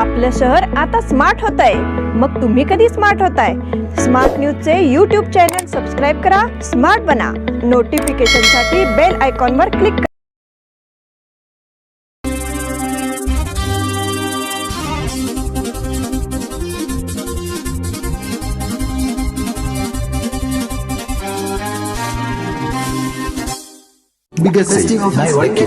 आपलं शहर आता स्मार्ट होत आहे मग तुम्ही कधी स्मार्ट होताय? स्मार्ट न्यूजचे यूट्यूब चॅनल सबस्क्राईब करा स्मार्ट बना. नोटिफिकेशनसाठी बेल आयकॉनवर क्लिक करा. Biggest नाही वाक्य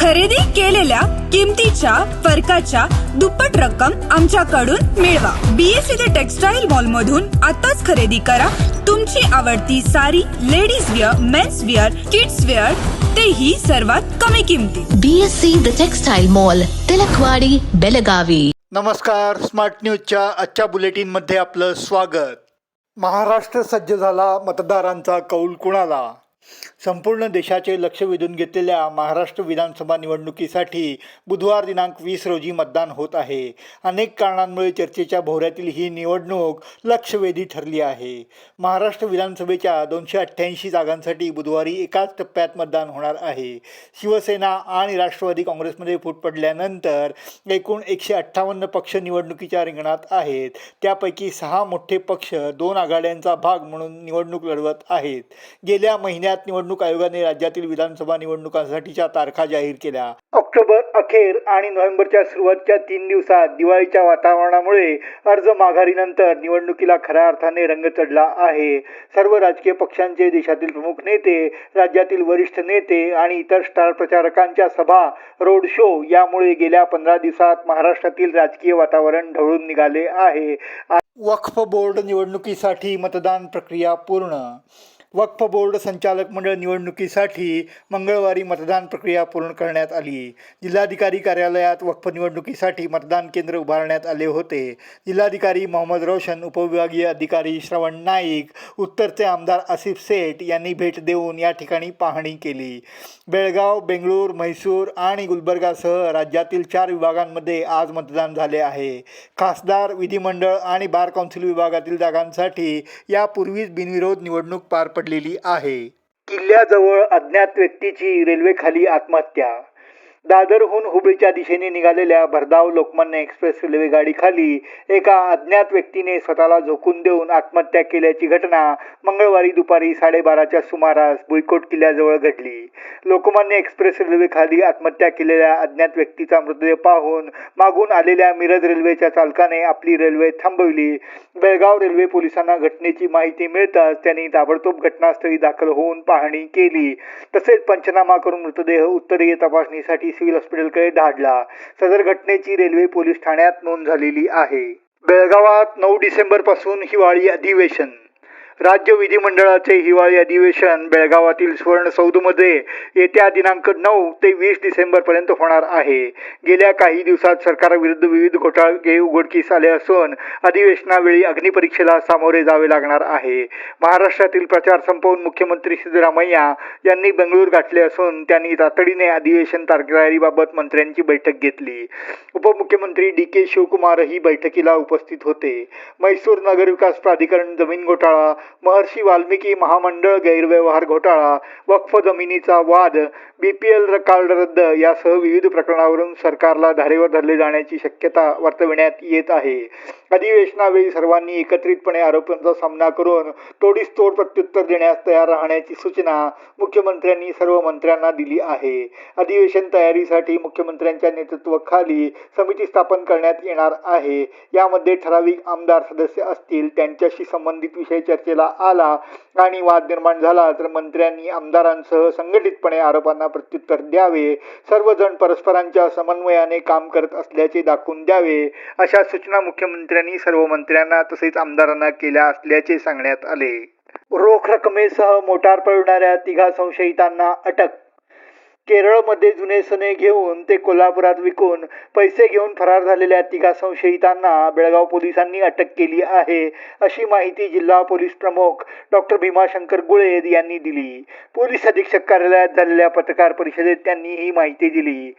खरेदी केलेल्या किमतीच्या फरकाच्या दुप्पट रक्कम आमच्याकडून मिळवा. बीएससी ते टेक्सटाईल मॉल मधून आताच खरेदी करा. तुमची आवडती sari ladies wear men's wear kids wear तेही सर्वात कमी किमतीत BSc The Textile Mall, Tilakwadi Belagavi. नमस्कार स्मार्ट न्यूजच्या आजच्या बुलेटिनमध्ये आपलं स्वागत. महाराष्ट्र सज्ज झाला मतदारांचा कौल कुणाला? संपूर्ण देशाचे लक्ष वेधून घेतलेल्या महाराष्ट्र विधानसभा निवडणुकीसाठी बुधवार दिनांक वीस रोजी मतदान होत आहे. अनेक कारणांमुळे चर्चेच्या भोवऱ्यातील ही निवडणूक लक्षवेधी ठरली आहे. महाराष्ट्र विधानसभेच्या दोनशे अठ्ठ्याऐंशी जागांसाठी बुधवारी एकाच टप्प्यात मतदान होणार आहे. शिवसेना आणि राष्ट्रवादी काँग्रेसमध्ये फूट पडल्यानंतर एकूण एकशे अठ्ठावन्न पक्ष निवडणुकीच्या रिंगणात आहेत. त्यापैकी सहा मोठे पक्ष दोन आघाड्यांचा भाग म्हणून निवडणूक लढवत आहेत. गेल्या महिन्यात निवडणूक आयोगाने राज्यातील विधानसभा निवडणुकांसाठीच्या तारखा जाहीर केल्या. ऑक्टोबर अखेर आणि नोव्हेंबरच्या सुरुवातच्या तीन दिवसात दिवाळीच्या वातावरणामुळे अर्ज माघारीनंतर निवडणुकीला खऱ्या अर्थाने रंग चढला आहे. सर्व राजकीय पक्षांचे देशातील प्रमुख नेते राज्यातील वरिष्ठ नेते आणि इतर स्टार प्रचारकांच्या सभा रोड शो यामुळे गेल्या पंधरा दिवसात महाराष्ट्रातील राजकीय वातावरण ढवळून निघाले आहे. वक्फ बोर्ड निवडणुकीसाठी मतदान प्रक्रिया पूर्ण वक्फ बोर्ड संचालक मंडळ निवडणुकीसाठी मंगळवारी मतदान प्रक्रिया पूर्ण करण्यात आली. जिल्हाधिकारी कार्यालयात वक्फ निवडणुकीसाठी मतदान केंद्र उभारण्यात आले होते. जिल्हाधिकारी मोहम्मद रोशन उपविभागीय अधिकारी श्रवण नाईक उत्तरचे आमदार आसिफ सेठ यांनी भेट देऊन या ठिकाणी पाहणी केली. बेळगाव बेंगळूर म्हैसूर आणि गुलबर्गासह राज्यातील चार विभागांमध्ये आज मतदान झाले आहे. खासदार विधिमंडळ आणि बार काउन्सिल विभागातील जागांसाठी यापूर्वीच बिनविरोध निवडणूक पार पडलेली आहे. किल्ल्याजवळ अज्ञात व्यक्तीची रेल्वेखाली आत्महत्या. दादरहून हुबळीच्या दिशेने निघालेल्या भरधाव लोकमान्य एक्सप्रेस रेल्वे गाडीखाली एका अज्ञात व्यक्तीने स्वतःला झोकून देऊन आत्महत्या केल्याची घटना मंगळवारी दुपारी साडेबाराच्या सुमारास भुईकोट किल्ल्याजवळ घडली. लोकमान्य एक्सप्रेस रेल्वेखाली आत्महत्या केलेल्या अज्ञात व्यक्तीचा मृतदेह पाहून मागून आलेल्या मिरज रेल्वेच्या चालकाने आपली रेल्वे थांबवली. बेळगाव रेल्वे पोलिसांना घटनेची माहिती मिळताच त्यांनी ताबडतोब घटनास्थळी दाखल होऊन पाहणी केली. तसेच पंचनामा करून मृतदेह उत्तरीय तपासणीसाठी सिव्हिल हॉस्पिटलकडे धाडला. सदर घटनेची रेल्वे पोलीस ठाण्यात नोंद झालेली आहे. बेळगावात नऊ डिसेंबरपासून हिवाळी अधिवेशन. राज्य विधिमंडळाचे हिवाळी अधिवेशन बेळगावातील सुवर्णसौधमध्ये येत्या दिनांक नऊ ते वीस डिसेंबरपर्यंत होणार आहे. गेल्या काही दिवसात सरकारविरुद्ध विविध घोटाळे उघडकीस आले असून अधिवेशनावेळी अग्निपरीक्षेला सामोरे जावे लागणार आहे. महाराष्ट्रातील प्रचार संपवून मुख्यमंत्री सिद्धरामय्या यांनी बेंगळूर गाठले असून त्यांनी तातडीने अधिवेशन तयारीबाबत मंत्र्यांची बैठक घेतली. उपमुख्यमंत्री डी के शिवकुमारही बैठकीला उपस्थित होते. म्हैसूर नगरविकास प्राधिकरण जमीन घोटाळा महर्षी वाल्मिकी महामंडळ गैरव्यवहार घोटाळा वक्फ जमिनीचा वाद बीपीएल कार्ड रद्द यासह विविध प्रकरणावरून सरकारला धारेवर धरले जाण्याची शक्यता वर्तविण्यात येत आहे. अधिवेशनावेळी सर्वांनी एकत्रितपणे आरोपांचा सामना करून तोडीस तोड प्रत्युत्तर देण्यास तयार राहण्याची सूचना मुख्यमंत्र्यांनी सर्व मंत्र्यांना दिली आहे. अधिवेशन तयारीसाठी मुख्यमंत्र्यांच्या नेतृत्वाखाली समिती स्थापन करण्यात येणार आहे. यामध्ये ठराविक आमदार सदस्य असतील त्यांच्याशी संबंधित विषय चर्चेला आला आणि वाद निर्माण झाला तर मंत्र्यांनी आमदारांसह संघटितपणे आरोपांना प्रत्युत्तर द्यावे. सर्वजण परस्परांच्या समन्वयाने काम करत असल्याचे दाखवून द्यावे अशा सूचना मुख्यमंत्र्यांनी सर्व मंत्र्यांना तसेच आमदारांना केल्या असल्याचे सांगण्यात आले. रोख रकमेसह मोटार पळवणाऱ्या तिघा संशयितांना अटक केरळमध्ये जुने सणे घेऊन ते कोल्हापुरात विकून पैसे घेऊन फरार झालेल्या तिघा संशयितांना बेळगाव पोलिसांनी अटक केली आहे अशी माहिती जिल्हा पोलीस प्रमुख डॉक्टर भीमाशंकर गुळेद यांनी दिली. पोलीस अधीक्षक कार्यालयात झालेल्या पत्रकार परिषदेत त्यांनी ही माहिती दिली.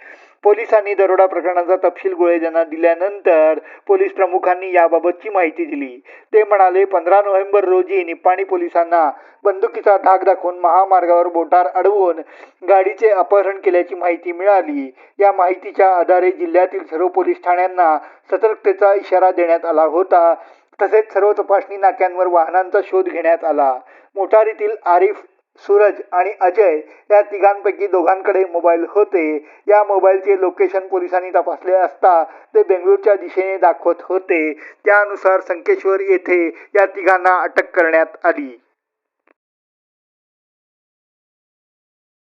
पोलिसांनी दरोडा प्रकरणाचा तपशील गोळे यांना दिल्यानंतर पोलीस प्रमुखांनी याबाबतची माहिती दिली. ते म्हणाले पंधरा नोव्हेंबर रोजी निप्पाणी पोलिसांना बंदुकीचा धाक दाखवून महामार्गावर बोटार अडवून गाडीचे अपहरण केल्याची माहिती मिळाली. या माहितीच्या आधारे जिल्ह्यातील सर्व पोलीस ठाण्यांना सतर्कतेचा इशारा देण्यात आला होता. तसेच सर्व तपासणी नाक्यांवर वाहनांचा शोध घेण्यात आला. मोटारीतील आरिफ सूरज आणि अजय या तिघांपैकी दोघांकडे मोबाईल होते. या मोबाईलचे लोकेशन पोलिसांनी तपासले असता ते बेंगळूरच्या दिशेने दाखवत होते. त्यानुसार संकेश्वर येथे या तिघांना अटक करण्यात आली.